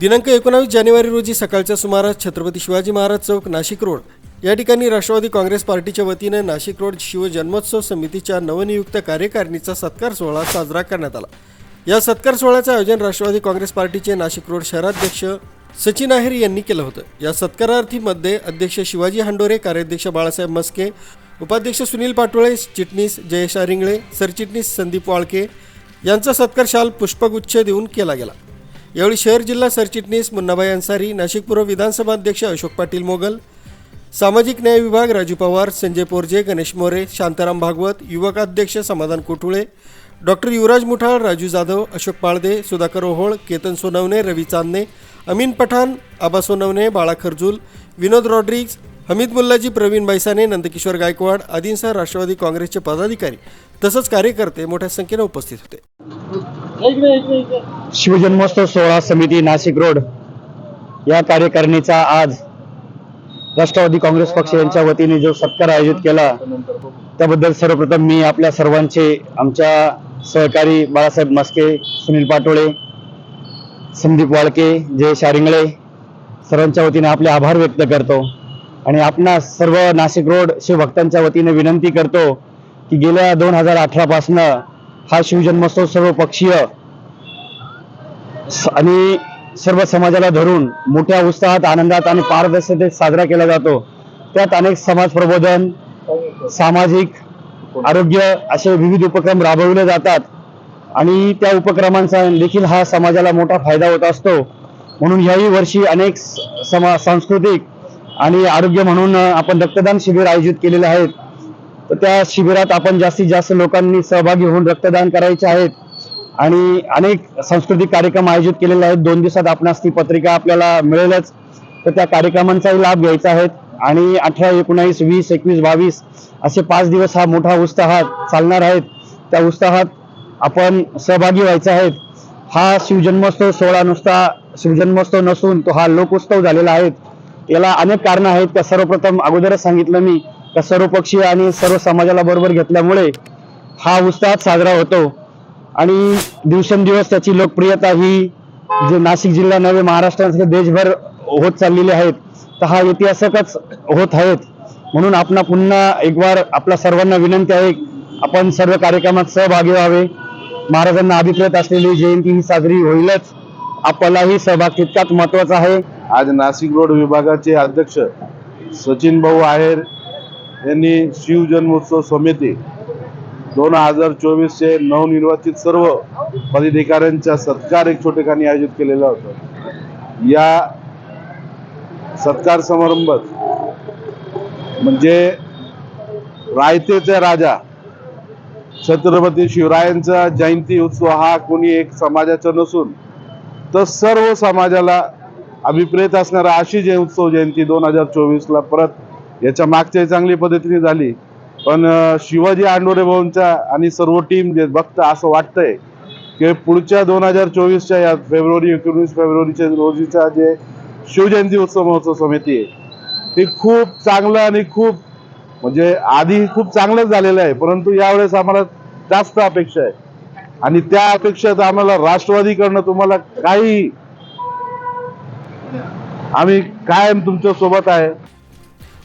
दिनांक एकोणावीस जानेवारी रोजी सकाळच्या सुमारास छत्रपती शिवाजी महाराज चौक नाशिक रोड. या ठिकाणी राष्ट्रवादी काँग्रेस पार्टीच्या वतीनं नाशिक रोड शिवजन्मोत्सव समितीच्या नवनियुक्त कार्यकारिणीचा सत्कार सोहळा साजरा करण्यात आला. या सत्कार सोहळ्याचं आयोजन राष्ट्रवादी काँग्रेस पार्टीचे नाशिक रोड शहराध्यक्ष सचिन आहेर यांनी केलं होतं. या सत्कारार्थीमध्ये अध्यक्ष शिवाजी हांडोरे कार्याध्यक्ष बाळासाहेब मस्के उपाध्यक्ष सुनील पाटोळे चिटणीस जयेश आरिंगळे सरचिटणीस संदीप वाळके यांचा सत्कार शाल पुष्पगुच्छ देऊन केला गेला. यावेळी शहर जिल्हा सरचिटणीस मुन्नाबाई अन्सारी नाशिक पूर्व विधानसभा अध्यक्ष अशोक पाटील मोगल सामाजिक न्याय विभाग राजू पवार संजय पोरजे गणेश मोरे शांताराम भागवत युवक अध्यक्ष समाधान कोठुळे डॉक्टर युवराज मुठाळ राजू जाधव अशोक पाळदे सुधाकर ओहोळ केतन सोनवणे रवी चांदणे अमीन पठाण आबा सोनवणे बाळा खरजूल विनोद रॉड्रिग्ज हमीद मुल्लाजी प्रवीण बैसाने नंदकिशोर गायकवाड आदींसह राष्ट्रवादी काँग्रेसचे पदाधिकारी तसंच कार्यकर्ते मोठ्या संख्येनं उपस्थित होते. शिवजन्मोत्सव सोहळा समिती नाशिक रोड या कार्यकारिणीचा आज राष्ट्रवादी काँग्रेस पक्ष यांच्या वतीने जो सत्कार आयोजित केला त्याबद्दल सर्वप्रथम मी आपल्या सर्वांचे आमच्या सहकारी बाळासाहेब मस्के सुनील पाटोळे संदीप वाळके जय शारिंगळे सर्वांच्या वतीने आपले आभार व्यक्त करतो आणि आपणा सर्व नाशिक रोड शिवभक्तांच्या वतीने विनंती करतो की गेल्या दोन हजार अठरापासनं हा शिवजन्मोत्सव सर्व पक्षीय आणि सर्व समाजाला धरून मोठ्या उत्साहात आनंदात आणि पारदर्शकतेत साजरा केला जातो. त्यात अनेक समाज प्रबोधन सामाजिक आरोग्य असे विविध उपक्रम राबविले जातात. आणि त्या उपक्रमांचा देखील हा समाजाला मोठा फायदा होत असतो. म्हणून याही वर्षी अनेक समा सांस्कृतिक आणि आरोग्य म्हणून आपण रक्तदान शिबिर आयोजित केलेले आहेत. तर त्या शिबिरात आपण जास्तीत जास्त लोकांनी सहभागी होऊन रक्तदान करायचे आहेत. आणि अनेक सांस्कृतिक कार्यक्रम आयोजित केलेले आहेत. दोन दिवसात आपणास ती पत्रिका आपल्याला मिळेलच. तर त्या कार्यक्रमांचाही लाभ घ्यायचा आहे. आणि अठरा एकोणावीस वीस एकवीस बावीस असे पाच दिवस हा मोठा उत्साहात चालणार आहेत. त्या उत्साहात आपण सहभागी व्हायचा आहेत हा शिवजन्मोत्सव सोहळा नुसता शिवजन्मोत्सव नसून तो हा लोकोत्सव झालेला आहे. याला अनेक कारणं आहेत. त्या सर्वप्रथम अगोदरच सांगितलं मी. या सर्वपक्षीय आणि सर्व समाजाला बरोबर घेतल्यामुळे हा उत्साहात साजरा होतो. आणि दिवसेंदिवस त्याची लोकप्रियता ही जे नाशिक जिल्हा नव्हे महाराष्ट्रात देशभर होत चाललेली आहेत तर हा इतिहासकच होत आहेत म्हणून आपण पुन्हा एक बार आपल्या सर्वांना विनंती आहे आपण सर्व कार्यक्रमात सहभागी व्हावे. महाराजांना अभिप्रेत असलेली जयंती ही साजरी होईलच. आपल्यालाही सहभाग तितकाच महत्त्वाचा आहे. आज नाशिक रोड विभागाचे अध्यक्ष सचिन भाऊ आहेर यांनी शिवजन्मोत्सव समिती दोन हजार चोवीसचे नवनिर्वाचित सर्व पदाधिकाऱ्यांचा सत्कार एक छोटेखानी आयोजित केलेला होता. या सत्कार समारंभात म्हणजे रायतेचे राजा छत्रपती शिवरायांचा जयंती उत्सव हा कोणी एक समाजाचा नसून तर सर्व समाजाला अभिप्रेत असणारा अशी जय उत्सव जयंती दोन हजार चोवीसला परत याच्या मागच्या चांगली पद्धतीने झाली. पण शिवाजी आंडोरे भाऊंचा आणि सर्व टीम जे बघतं असं वाटतंय की पुढच्या दोन हजार चोवीसच्या या फेब्रुवारी एकोणीस फेब्रुवारीच्या रोजीचा जे शिवजयंती उत्सव महोत्सव समिती आहे ती खूप चांगलं आणि खूप म्हणजे आधी खूप चांगलंच झालेलं आहे. परंतु यावेळेस आम्हाला जास्त अपेक्षा आहे. आणि त्या अपेक्षेत आम्हाला राष्ट्रवादीकडनं तुम्हाला काही आम्ही कायम तुमच्यासोबत आहे.